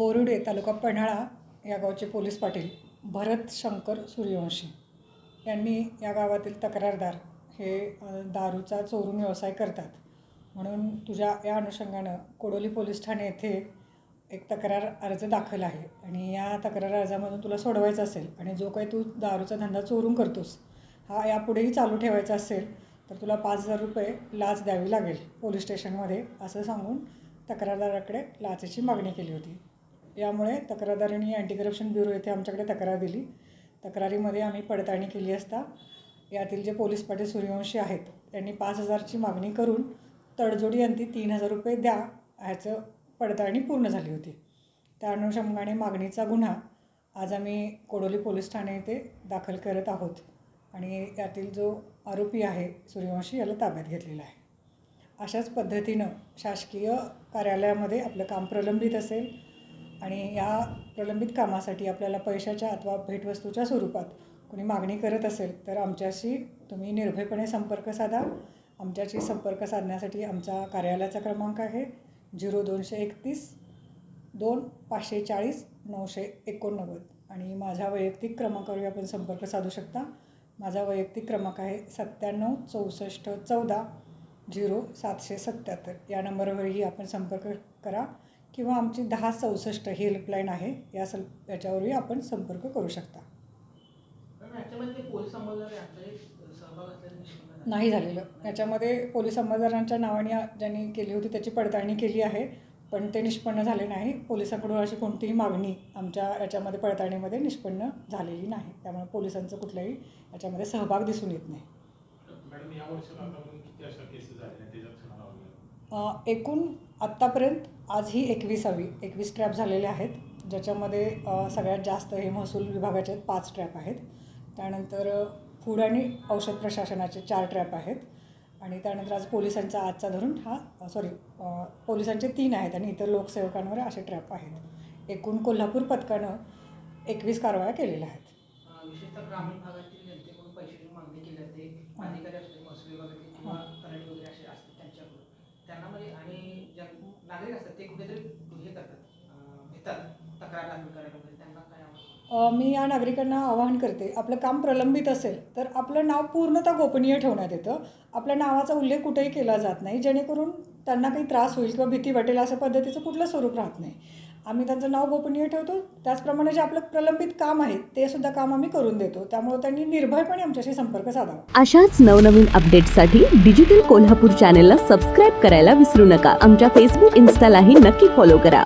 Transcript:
बोरुडे तालुका पन्हाळा या गावचे पोलीस पाटील भरत शंकर सूर्यवंशी यांनी या गावातील तक्रारदार हे दारूचा चोरून व्यवसाय करतात. म्हणून तुझ्या या अनुषंगानं कोडोली पोलीस ठाणे येथे एक तक्रार अर्ज दाखल आहे आणि या तक्रार अर्जामधून तुला सोडवायचं असेल आणि जो काही तू दारूचा धंदा चोरून करतोस हा यापुढेही चालू ठेवायचा असेल तर तुला पाच हजार रुपये लाच द्यावी लागेल पोलीस स्टेशनमध्ये असं सांगून तक्रारदाराकडे लाचेची मागणी केली होती. यामुळे तक्रारदारांनी अँटी करप्शन ब्युरो येथे आमच्याकडे तक्रार दिली. तक्रारीमध्ये आम्ही पडताळणी केली असता यातील जे पोलीस पाटील सूर्यवंशी आहेत त्यांनी पाच हजारची मागणी करून तडजोडी अंती तीन हजार रुपये द्या ह्याचं पडताळणी पूर्ण झाली होती. त्या अनुषंगाने मागणीचा गुन्हा आज आम्ही कोडोली पोलीस ठाणे येथे दाखल करत आहोत आणि यातील जो आरोपी आहे सूर्यवंशी याला ताब्यात घेतलेला आहे. अशाच पद्धतीनं शासकीय कार्यालयामध्ये आपलं काम प्रलंबित असेल आणि या प्रलंबित कामासाठी आपल्याला पैशाच्या अथवा भेटवस्तूच्या स्वरूपात कोणी मागणी करत असेल तर आमच्याशी तुम्ही निर्भयपणे संपर्क साधा. आमच्याशी संपर्क साधण्यासाठी आमचा कार्यालयाचा क्रमांक आहे झिरो दोनशे एकतीस दोन पाचशे चाळीस नऊशे एकोणनव्वद. आणि माझ्या वैयक्तिक क्रमांकावरही आपण संपर्क साधू शकता. माझा वैयक्तिक क्रमांक आहे सत्त्याण्णव चौसष्ट चौदा झिरो सातशे सत्त्याहत्तर. या नंबरवरही आपण संपर्क करा. किंवा आमची दहा चौसष्ट ही हेल्पलाईन आहे या सल याच्यावरही आपण संपर्क करू शकता. नाही झालेलं. याच्यामध्ये पोलीस अंमलदारांच्या नावाने ज्यांनी केली होती त्याची पडताळणी केली आहे पण ते निष्पन्न झाले नाही. पोलिसांकडून अशी कोणतीही मागणी आमच्या याच्यामध्ये पडताळणीमध्ये निष्पन्न झालेली नाही. त्यामुळे पोलिसांचं कुठलाही याच्यामध्ये सहभाग दिसून येत नाही. एकूण आत्तापर्यंत आज ही एकविसावी एकवीस ट्रॅप झालेले आहेत ज्याच्यामध्ये सगळ्यात जास्त हे महसूल विभागाचे पाच ट्रॅप आहेत. त्यानंतर फूड आणि औषध प्रशासनाचे चार ट्रॅप आहेत. आणि त्यानंतर आज पोलिसांचा आजचा धरून हा सॉरी पोलिसांचे तीन आहेत आणि इतर लोकसेवकांवर असे ट्रॅप आहेत. एकूण कोल्हापूर पथकानं एकवीस कारवाया केलेल्या आहेत. विशेषतः ग्रामीण भागातील जनतेकडून पैशाची मागणी केली जाते. अधिकारी असते महसूल विभागातील किंवा तलाठी वगैरे असे असतात त्यांच्याकडून त्यांना म्हणजे आणि जन नागरिक असतात ते कुठेतरी हे करतात. घेतात तक्रार दाखल करायला वगैरे त्यांना काय मी या नागरिकांना आवाहन करते आपलं काम प्रलंबित असेल तर आपलं नाव पूर्णतः गोपनीय ठेवण्यात येतं. आपल्या नावाचा उल्लेख कुठेही केला जात नाही जेणेकरून त्यांना काही त्रास होईल किंवा भीती वाटेल अशा पद्धतीचं कुठलं स्वरूप राहत नाही. आम्ही त्यांचं नाव गोपनीय ठेवतो. त्याचप्रमाणे जे आपलं प्रलंबित काम आहे ते सुद्धा काम आम्ही करून देतो. त्यामुळे त्यांनी निर्भयपणे आमच्याशी संपर्क साधावा. अशाच नवनवीन अपडेटसाठी डिजिटल कोल्हापूर चॅनेलला सबस्क्राईब करायला विसरू नका. आमच्या फेसबुक इन्स्टालाही नक्की फॉलो करा.